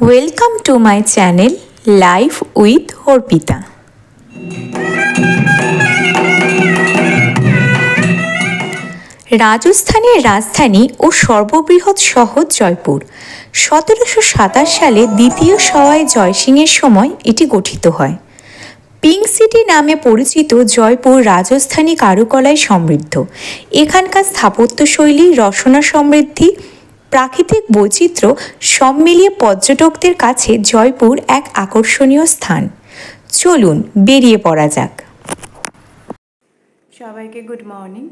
Welcome to my channel life with Arpita রাজস্থানের রাজধানী ও সর্ববৃহৎ শহর জয়পুর। সতেরোশো সাতাশ সালে দ্বিতীয় সওয়াই জয়সিংয়ের সময় এটি গঠিত হয়। পিঙ্ক সিটি নামে পরিচিত জয়পুর রাজস্থানী কারুকলায় সমৃদ্ধ। এখানকার স্থাপত্যশৈলী রসনা সমৃদ্ধি প্রাকৃতিক বৈচিত্র্য সব মিলিয়ে পর্যটকদের কাছে জয়পুর এক আকর্ষণীয় স্থান। চলুন, বেরিয়ে পড়া যাক। সবাইকে গুড মর্নিং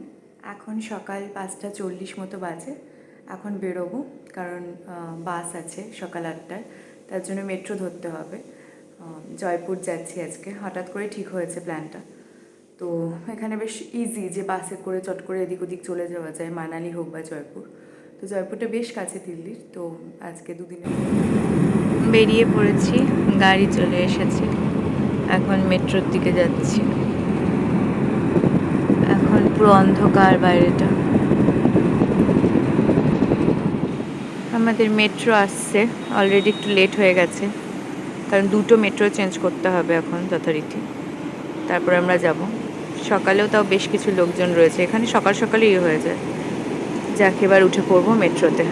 এখন সকাল পাঁচটা চল্লিশ মতো বাজে। এখন বেরোবো, কারণ বাস আছে সকাল আটটার তার জন্য মেট্রো ধরতে হবে। জয়পুর যাচ্ছি আজকে। হঠাৎ করে ঠিক হয়েছে প্ল্যানটা তো এখানে বেশ ইজি যে বাসে করে চট করে এদিক ওদিক চলে যাওয়া যায়, মানালি হোক বা জয়পুর। তো জয়পুরটা বেশ কাছে দিল্লির, তো আজকে দুদিনে বেরিয়ে পড়েছি, গাড়ি চলে এসেছে। এখন মেট্রোর দিকে যাচ্ছি। এখন পুরো অন্ধকার বাইরেটা। আমাদের মেট্রো আসছে অলরেডি একটু লেট হয়ে গেছে। কারণ দুটো মেট্রো চেঞ্জ করতে হবে এখন যথারীতি। তারপর আমরা যাব। সকালেও তাও বেশ কিছু লোকজন রয়েছে। এখানে সকাল সকালেই ইয়ে হয়ে যায়। যাকে, এবার উঠে পড়ব মেট্রোতে।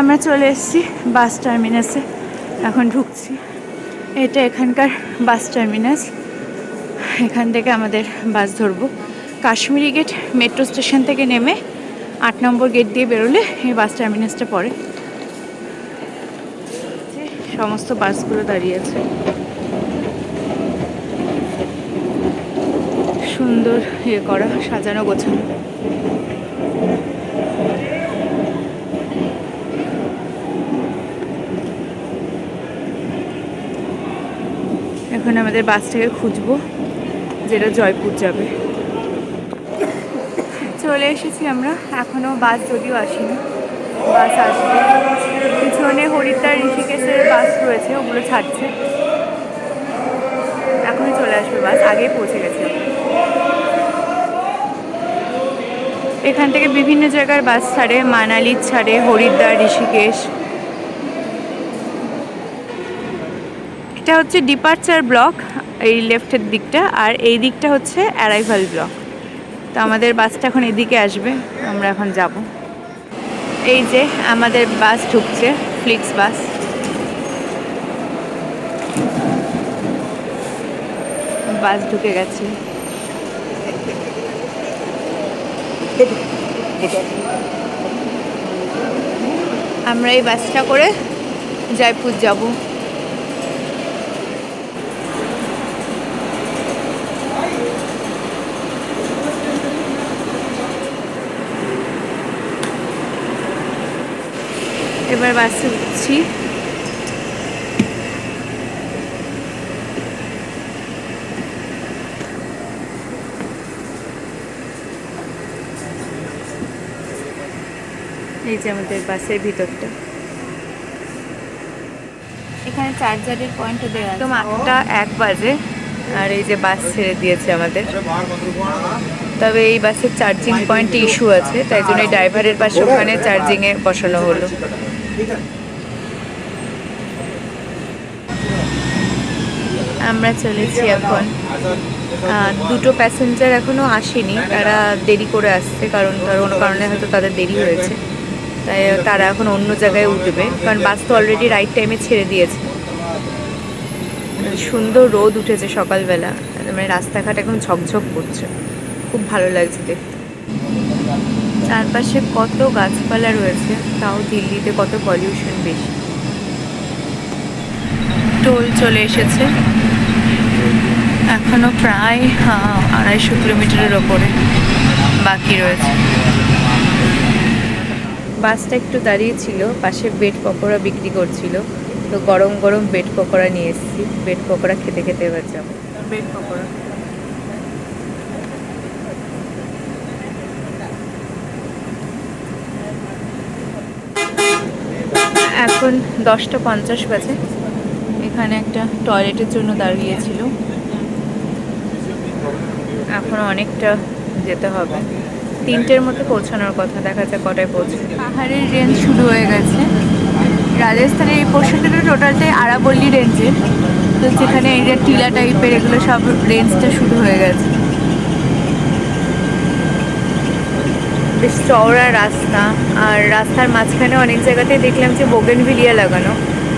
আমরা চলে এসেছি বাস টার্মিনাসে। এখন ঢুকছি। এটা এখানকার বাস টার্মিনাস। এখান থেকে আমাদের বাস ধরবো। কাশ্মীরি গেট মেট্রো স্টেশন থেকে নেমে আট নম্বর গেট দিয়ে বেরোলে এই বাস টার্মিনাসটা পড়ে। সমস্ত বাসগুলো দাঁড়িয়ে আছে। সুন্দর ইয়ে করা, সাজানো, গোছানো। এখন আমাদের বাসটাকে খুঁজবো, যেটা জয়পুর যাবে। চলে এসেছি আমরা এখনও বাস যদিও আসেনি। বাস আসবে। পিছনে হরিদ্বার ঋষিকেশের বাস রয়েছে, ওগুলো ছাড়ছে। এখনই চলে আসবে বাস আগেই পৌঁছে এখান থেকে বিভিন্ন জায়গার বাস ছাড়ে, মানালি ছাড়ে, হরিদ্বার, ঋষিকেশ। এটা হচ্ছে ডিপার্চার ব্লক এই লেফটের দিকটা, আর এই দিকটা হচ্ছে অ্যারাইভাল ব্লক তো আমাদের বাসটা এখন এদিকে আসবে, আমরা এখন যাব। এই যে আমাদের বাস ঢুকছে ফ্লিক্স বাস। বাস ঢুকে গেছে। আমরা এই বাসটা করে জয়পুর যাব। এবার বাসে উঠছি। এই যে আমাদের বাসের ভিতরটা। এখানে চার্জারের পয়েন্টও দেওয়া একদম আটটা এক বাজে। আর এই যে বাস ছেড়ে দিয়েছে আমাদের। তবে এই বাসের চার্জিং পয়েন্টে ইস্যু আছে তাই জন্য ড্রাইভারের পাশে ওখানে চার্জিংয়ে বসানো হলো। আমরা চলেছি এখন। দুটো প্যাসেঞ্জার এখনও আসেনি তারা দেরি করে আসছে কারণ কোনো কারণে হয়তো তাদের দেরি হয়েছে। তাই তারা এখন অন্য জায়গায় উঠবে। কারণ বাস তো অলরেডি রাইট টাইমে ছেড়ে দিয়েছে। সুন্দর রোদ উঠেছে সকালবেলা। মানে রাস্তাঘাট এখন ঝকঝক করছে। খুব ভালো লাগছে দেখতে। চারপাশে কত গাছপালা রয়েছে তাও দিল্লিতে কত পলিউশন বেশি। টোল চলে এসেছে। এখনও প্রায় হ্যাঁ, আড়াইশো কিলোমিটারের ওপরে বাকি রয়েছে। বাসটা একটু দাঁড়িয়ে ছিল পাশে বেড পকোড়া বিক্রি করছিল। তো গরম গরম বেড পকোড়া নিয়ে এসেছি। বেড পকোড়া খেতে খেতে এবার যাব। বেড পকোড়া। এখন দশটা পঞ্চাশ বাজে। এখানে একটা টয়লেটের জন্য দাঁড়িয়েছিল। এখন অনেকটা যেতে হবে। তিনটের মধ্যে পৌঁছানোর কথা দেখা যায় কটায় পৌঁছে পাহাড়ের রেঞ্জ শুরু হয়ে গেছে। রাজস্থানের এই পোর্শনটা টোটালটাই আরাবল্লী রেঞ্জের তো যেখানে এই যে টিলা টাইপের এগুলো সব রেঞ্জটা শুরু হয়ে গেছে। বেশ চওড়া রাস্তা আর রাস্তার মাঝখানে অনেক জায়গাতেই দেখলাম যে বোগেনভিলিয়া লাগানো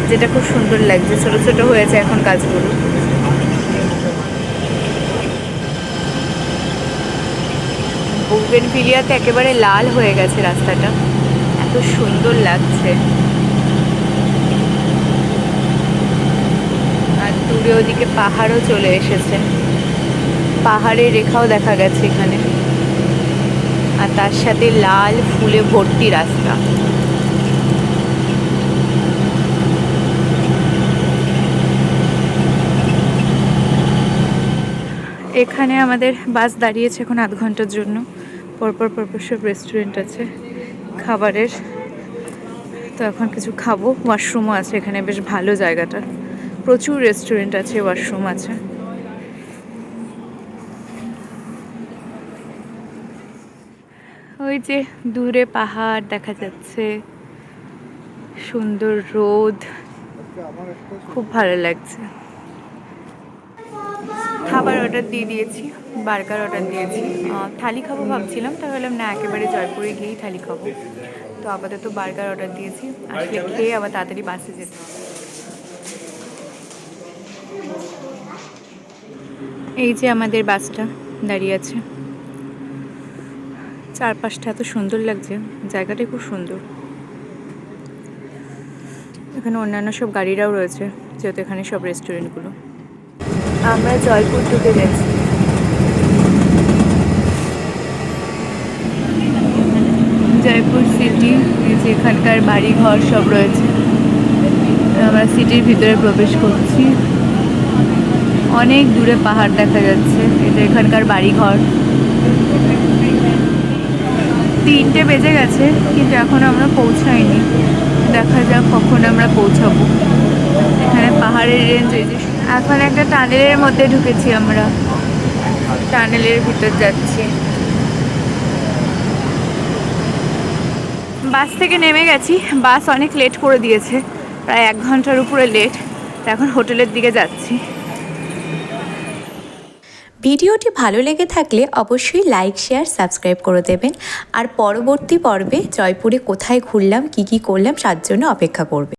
যেটা খুব সুন্দর লাগছে। ছোট ছোট হয়েছে এখন গাছগুলো বোগেনভিলিয়াতে একেবারে লাল হয়ে গেছে রাস্তাটা। এত সুন্দর লাগছে। আর দূরে ওদিকে পাহাড়ও চলে এসেছে। পাহাড়ের রেখাও দেখা গেছে এখানে। আর তার সাথে লাল ফুলে ভর্তি রাস্তা। এখানে আমাদের বাস দাঁড়িয়েছে এখন আধ ঘণ্টার জন্য। পরপর পরপর সব রেস্টুরেন্ট আছে, খাবারের। তো এখন কিছু খাব ওয়াশরুমও আছে এখানে, বেশ ভালো জায়গাটা। প্রচুর রেস্টুরেন্ট আছে ওয়াশরুম আছে। ওই যে দূরে পাহাড় দেখা যাচ্ছে, সুন্দর রোদ। খুব ভালো লাগছে। খাবার অর্ডার দিয়ে দিয়েছি বার্গার অর্ডার দিয়েছি। থালি খাব ভাবছিলাম, তাই ভাবলাম না, একেবারে জয়পুরে গিয়েই থালি খাব। তো আপাতত বার্গার অর্ডার দিয়েছি, আসলে খেয়ে আবার তাড়াতাড়ি বাসে যেতে। এই যে আমাদের বাসটা দাঁড়িয়ে আছে। চারপাশটা এত সুন্দর লাগছে জায়গাটাই খুব সুন্দর। এখানে অন্যান্য সব গাড়িরাও রয়েছে, যেহেতু এখানে সব রেস্টুরেন্টগুলো আমরা জয়পুর ঢুকে গেছি। জয়পুর সিটি, এই যে এখানকার বাড়ি ঘর সব রয়েছে। আমরা সিটির ভিতরে প্রবেশ করছি। অনেক দূরে পাহাড় দেখা যাচ্ছে। এটা এখানকার বাড়ি ঘর তিনটে বেজে গেছে, কিন্তু এখন আমরা পৌঁছাইনি। দেখা যাক কখন আমরা পৌঁছাবো। এখানে পাহাড়ের রেঞ্জ এই যে এখন একটা টানেলের মধ্যে ঢুকেছি আমরা। টানেলের ভিতর যাচ্ছি। বাস থেকে নেমে গেছি। বাস অনেক লেট করে দিয়েছে। প্রায় এক ঘণ্টার উপরে লেট এখন হোটেলের দিকে যাচ্ছি। ভিডিওটি ভালো লেগে থাকলে অবশ্যই লাইক শেয়ার সাবস্ক্রাইব করে দেবেন। আর পরবর্তী পর্বে জয়পুরে কোথায় ঘুরলাম, কি কি করলাম, তার জন্য অপেক্ষা করবে।